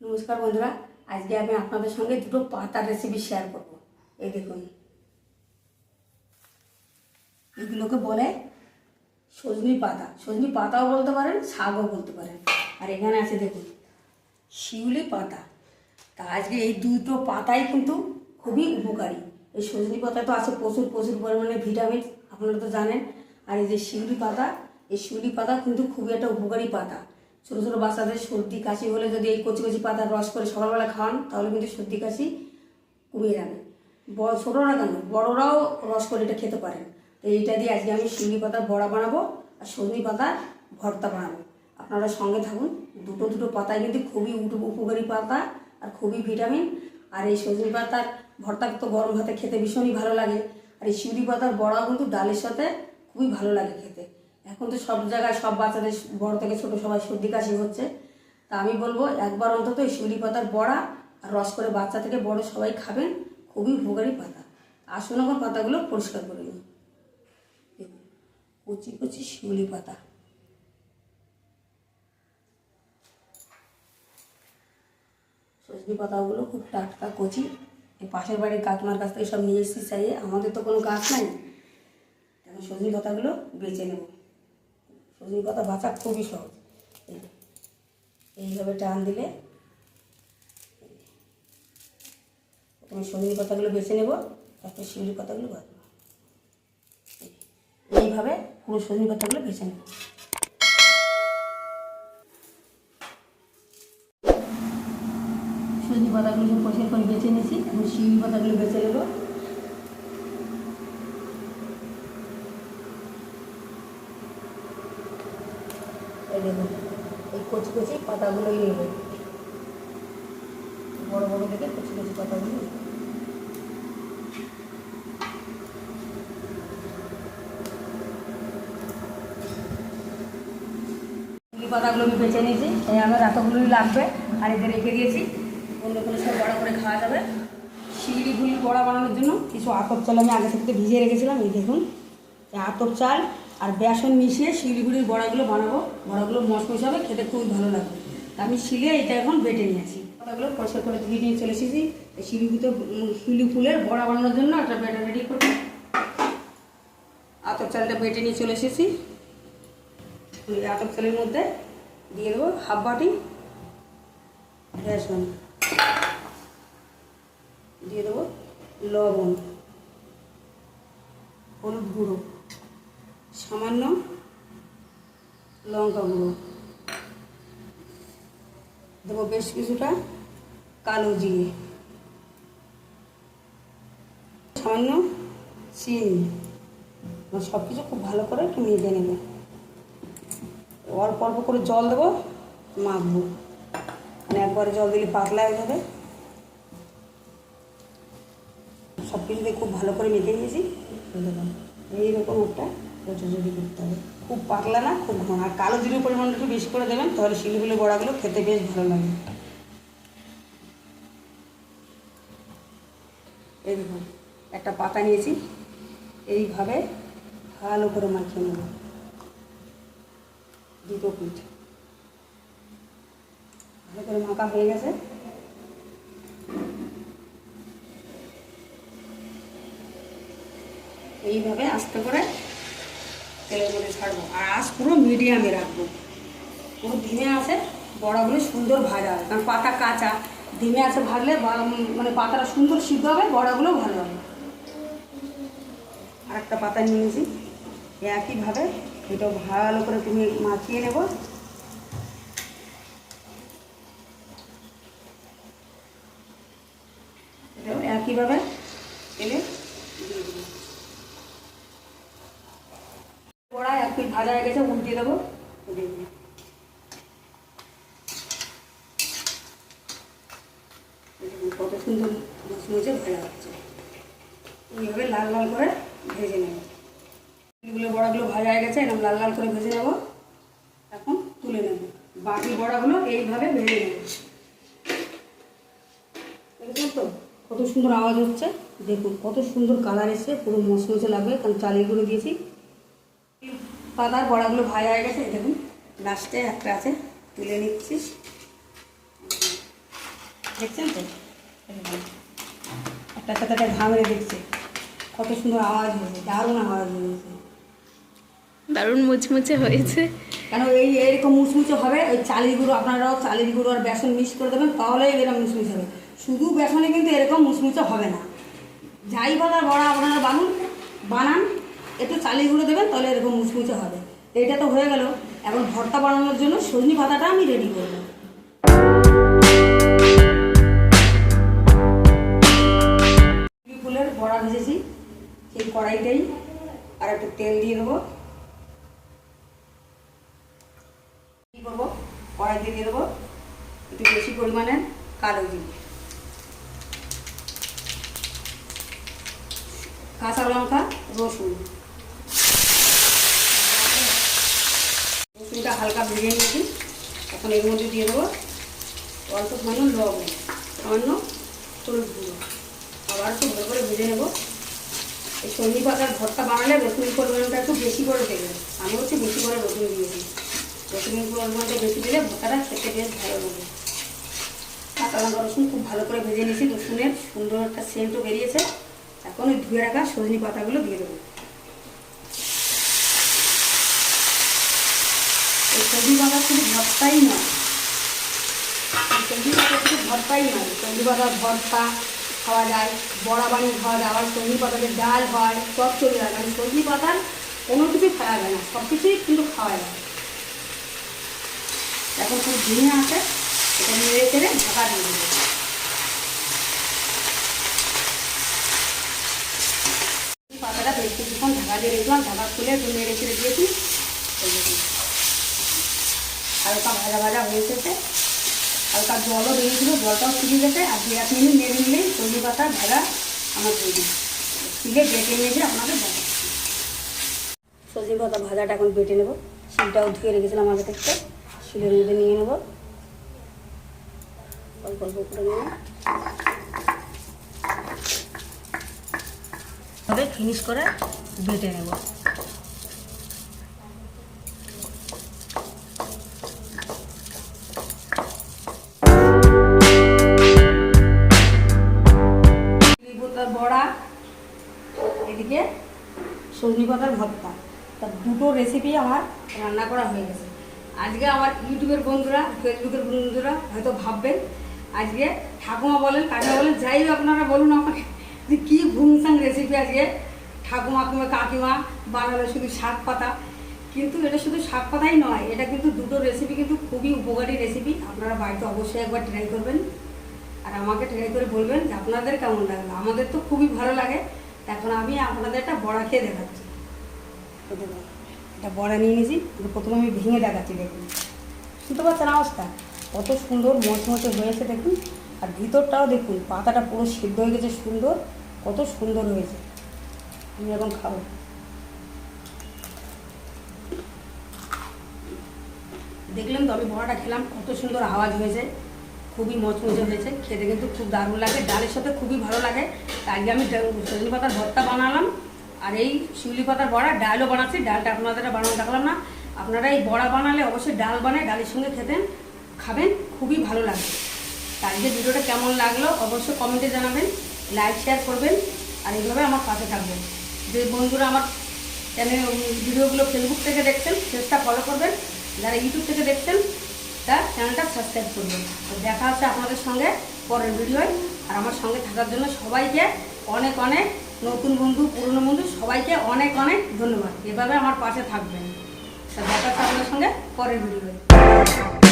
নমস্কার বন্ধুরা, আজকে আমি আপনাদের সঙ্গে দুটো পাতার রেসিপি শেয়ার করব। এই দেখুন। এগুলোকে বলে সজনি পাতা। সজনি পাতাও বলতে পারেন, শাকও বলতে পারেন। আর এখানে আছে দেখুন, শিউলি পাতা। তা আজকে এই দুটো পাতাই কিন্তু খুবই উপকারী। এই সজনি পাতা তো আছে প্রচুর প্রচুর পরিমাণে ভিটামিন আপনারা তো জানেন। আর এই যে শিউলি পাতা, এই শিউলি পাতা কিন্তু খুবই একটা উপকারী পাতা। ছোটো ছোটো বাচ্চাদের সর্দি, কাশি হলে যদি এই কচি কচি পাতার রস করে সকালবেলা খাওয়ান তাহলে কিন্তু সর্দি, কাশি কমে যাবে। ছোটোরা কেন? বড়রাও রস করে এটা খেতে পারেন। তো এইটা দিয়ে আজকে আমি শিউলি পাতার বড়া বানাবো আর সজনি পাতার ভর্তা বানাবো। আপনারা সঙ্গে থাকুন, দুটো দুটো পাতায় কিন্তু খুবই উপ- উপকারী পাতা আর খুবই ভিটামিন। আর এই সজনি পাতার ভর্তা তো গরম ভাতে খেতে ভীষণই ভালো লাগে। আর এই শিউলি পাতার বড়াও কিন্তু ডালের সাথে খুবই ভালো লাগে খেতে। এখন তো সব জায়গায় সব বাচ্চাদের বড় থেকে ছোট সবাই সর্দি কাশি হচ্ছে। তা আমি বলব, একবার অন্তত এই শিউলি পাতার বড়া আর রস করে বাচ্চা থেকে বড় সবাই খাবেন, খুবই উপকারী পাতা। আসুন আমার পাতাগুলো পরিষ্কার করে নিই কচি কচি শিউলি পাতা। সজনি পাতাগুলো খুব টাটকা কচি। পাশের বাড়ির কাকিমার কাছ থেকে সব নিয়ে এসেছি চাইয়ে। আমাদের তো কোনো গাছ নাই। এখন সজনি পাতাগুলো বেছে নেব। সজনি পাতা বাঁচা খুবই সহজ। এইভাবে টান দিলে প্রথমে সজনি পাতাগুলো বেছে নেব, তারপরে শিউলি পাতাগুলো বাঁচবো এইভাবে পুরো সজনি পাতাগুলো বেছে নেব। সজনি পাতাগুলো পরিষ্কার করে বেছে নিয়েছি এখন শিউলি পাতাগুলো বেছে নেব। দেখুন এই কচি কচি পাতাগুলোই নেব। বড় বড় দেখে কচি কচি পাতাগুলো। পাতাগুলো আমি বেছে নিয়েছি, এই আমার এতগুলোই লাগবে, আর এদের রেখে দিয়েছি। অন্য কোনো সব বড়া করে খাওয়া যাবে। শিলিগুড়ি বড়া বানানোর জন্য কিছু আতপ চাল আমি আগে থেকে ভিজিয়ে রেখেছিলাম, এই দেখুন আতপ চাল আর বেসন মিশিয়ে শিলিগুড়ির বড়াগুলো বানাবো। বড়াগুলো মশমশ হবে, খেতে খুবই ভালো লাগবে। আমি শিলে এটা এখন বেটে নিয়েছি। পাতাগুলো পরিষ্কার করে ধুয়ে নিয়ে চলে এসেছি। শিলিগুড়িতে শিলি ফুলের বড়া বানানোর জন্য একটা ব্যাটার রেডি করব। আতপ চালটা বেটে নিয়ে চলে এসেছি। আতপ চালের মধ্যে দিয়ে দেবো হাফ বাটি বেসন। দিয়ে দেবো লবণ, হলুদ গুঁড়ো। সামান্য লঙ্কা গুঁড়ো। দেবো বেশ কিছুটা কালো জিরে। সামান্য চিনি। সব কিছু খুব ভালো করে একটু মেজে নেবে। অল্প অল্প করে জল দেবো, মাখবো। মানে একবারে জল দিলে পাতলা হয়ে যাবে। সব কিছু খুব ভালো করে মেখে নিয়েছি। এইরকম একটা কচুরি করতে হবে। খুব পাতলা না, খুব ঘন। আর কালো জিরের পরিমাণটা একটু বেশি করে দেবেন, তাহলে শিলিগুলো বড়াগুলো খেতে বেশ ভালো লাগে। এই দেখুন, একটা পাতা নিয়েছি। এইভাবে ভালো করে মাখিয়ে নেব। দুটো পিঠ। ভালো করে মাখা হয়ে গেছে। এইভাবে আস্তে করে তেলের মধ্যে ছাড়বো। আর আঁচ পুরো মিডিয়ামে রাখব। পুরো ধিমে আছে বড়াগুলো সুন্দর ভাজা কারণ পাতা কাঁচা। ধিমে আছে ভাজলে মানে পাতাটা সুন্দর সিদ্ধ হবে, বড়াগুলো ভালো হবে। আর একটা পাতা নিয়েছি। একইভাবে এটাও ভালো করে তুমি মাখিয়ে নেব। এটাও একইভাবে তেলে দিয়ে দেবো কড়া এক পিস ভাজা হয়ে গেছে উল্টিয়ে দেবো। কত সুন্দর মুচমুচে ভাজা হচ্ছে এইভাবে লাল লাল করে ভেজে নেব। এগুলো বড়াগুলো ভাজা হয়ে গেছে, এরকম লাল লাল করে ভেজে নেব। এখন তুলে নেব। বাকি বড়াগুলো এইভাবে ভেজে নেব। তো, কত সুন্দর আওয়াজ হচ্ছে। দেখুন, কত সুন্দর কালার এসছে, পুরো মশমশে লাগবে। কারণ চালের গুঁড়ো দিয়েছি। পাতার বড়াগুলো ভাজা হয়ে গেছে দেখুন লাস্টে একটা আছে তুলে নিচ্ছি। দেখছেন তো? একটা সাথে একটা ঘাম মেরে দেখছে কত সুন্দর আওয়াজ হয়েছে দারুণ আওয়াজ হয়েছে। দারুণ মুচমুচে হয়েছে। কেন এই এরকম মুচমুচে হবে? ওই চালের গুঁড়ো আপনারাও চালের গুঁড়ো আর বেসন মিক্স করে দেবেন তাহলেই এরকম মুচমুচে হবে। শুধু বেসনে কিন্তু এরকম মুচমুচে হবে না। যাই বলার বড়া আপনারা বানুন বানান একটু চালের গুঁড়ো দেবেন, তাহলে এরকম মুচমুচে হবে। এইটা তো হয়ে গেল। এখন ভর্তা বানানোর জন্য সজনি পাতাটা আমি রেডি করব। ফুলের বড়া ভেজেছি, সেই কড়াইটাই, আর একটু তেল দিয়ে দেবো। কী করব? কড়াইতে দিয়ে দেবো। একটু বেশি পরিমাণে কালো জিরে। কাঁচা লঙ্কা, রসুন। হালকা ভেজে নিয়েছি এখন এর মধ্যে দিয়ে দেবো অল্প সামান্য লবণ, সামান্য হলুদ গুঁড়ো। আবার একটু ভালো করে ভেজে নেব। এই সন্ধি পাতার ভর্তা বানালে রসুনের পরিমাণটা একটু বেশি করে দেবে আমি হচ্ছে বেশি করে রসুন দিয়েছি। রসুনের পরিমাণটা বেশি দিলে ভর্তাটা খেতে বেশ ভালো লাগে। কাঁচা লঙ্কা, রসুন খুব ভালো করে ভেজে নিয়েছি। রসুনের সুন্দর একটা সেন্টও বেরিয়েছে। এখন ওই ধুয়ে রাখা সজনি পাতাগুলো দিয়ে দেবো। এই সবজি পাতা শুধু ভর্তাই নয় সবজি পাতা শুধু ভর্তাই নয় সবজি পাতার ভর্তা খাওয়া যায় বড়া বানিয়ে খাওয়া আবার সবজি পাতাতে ডাল হয়, সব চলে যায় মানে সবজি পাতার কোনো কিছুই খাওয়া যায় না, সব কিছুই কিন্তু খাওয়া যায়। এখন খুব ঝিঙে আছে, এটা নেড়ে চেড়ে ঢাকা দিয়ে দেবো। পাতাটা বেশ কিছুক্ষণ ঢাকা দিয়ে রেখলাম ঢাকা খুলে একটু নেড়ে চেড়ে দিয়েছি। হালকা ভাজা ভাজা হয়ে এসেছে। হালকা জলও বেরিয়েছিল জলটাও শুকিয়ে গেছে আর দু এক মিনিট নেড়ে নিলেই সবজি পাতা ভাজা আমার তৈরি শিলে বেটে নিয়েছে দেখাচ্ছি। সবজি পাতা ভাজাটা এখন বেটে নেব। শিলটাও ধুয়ে রেখেছিলাম আগে থেকে। শিলের মধ্যে নিয়ে নেব। অল্প অল্প করে নেব। তবে ফিনিশ করে বেটে নেব। সজনি পাতার ভর্তা। তা দুটো রেসিপি আমার রান্না করা হয়ে গেছে। আজকে আমার ইউটিউবের বন্ধুরা, ফেসবুকের বন্ধুরা হয়তো ভাববেন, আজকে ঠাকুমা বলেন, কাকিমা বলেন, যাই আপনারা বলুন আমাকে যে কী ঘুমসাং রেসিপি আজকে ঠাকুমা কিংবা কাকিমা বানালো শুধু শাক পাতা। কিন্তু এটা শুধু শাক পাতাই নয়, এটা কিন্তু দুটো রেসিপি কিন্তু খুবই উপকারী রেসিপি আপনারা বাড়িতে অবশ্যই একবার ট্রাই করবেন। আর আমাকে ট্রাই করে বলবেন যে আপনাদের কেমন লাগল? আমাদের তো খুবই ভালো লাগে। এখন আমি আপনাদের একটা বড়া খেয়ে দেখাচ্ছি। এটা বড়া। নিয়ে নিয়েছি প্রথমে আমি ভেঙে দেখাচ্ছি, দেখুন। শুনতে পাচ্ছেন অবস্থা? কত সুন্দর মচমচে হয়েছে, দেখুন। আর ভিতরটাও দেখুন, পাতাটা পুরো সিদ্ধ হয়ে গেছে, সুন্দর। কত সুন্দর হয়েছে। আমি এখন খাব। দেখলাম তো আমি বড়াটা খেলাম, কত সুন্দর আওয়াজ হয়েছে। খুবই মচমচে হয়েছে, খেতে কিন্তু খুব দারুণ লাগে, ডালের সাথে খুবই ভালো লাগে। তাই আমি সজনে পাতার ভর্তা বানালাম, আর এই শিউলি পাতার বড়া ডালও বানাচ্ছি, ডালটা আপনাদের বানানো দেখলাম না। আপনারা এই বড়া বানালে অবশ্যই ডাল বানায়, ডালের সঙ্গে খেতেন খাবেন, খুবই ভালো লাগে তাই আজকে ভিডিওটা কেমন লাগল অবশ্যই কমেন্টে জানাবেন, লাইক, শেয়ার করবেন, আর এইভাবে আমার পাশে থাকবেন। যে বন্ধুরা আমার চ্যানেল ভিডিওগুলো ফেসবুক থেকে দেখছেন পেজটা ফলো করবেন, যারা ইউটিউব থেকে দেখছেন তার চ্যানেলটা সাবস্ক্রাইব করবেন। তো দেখা হচ্ছে আপনাদের সঙ্গে পরের ভিডিওয়। আর আমার সঙ্গে থাকার জন্য সবাইকে অনেক অনেক নতুন বন্ধু, পুরনো বন্ধু, সবাইকে অনেক অনেক ধন্যবাদ। এভাবে আমার পাশে থাকবেন। তা দেখা হচ্ছে আপনাদের সঙ্গে পরের ভিডিওয়।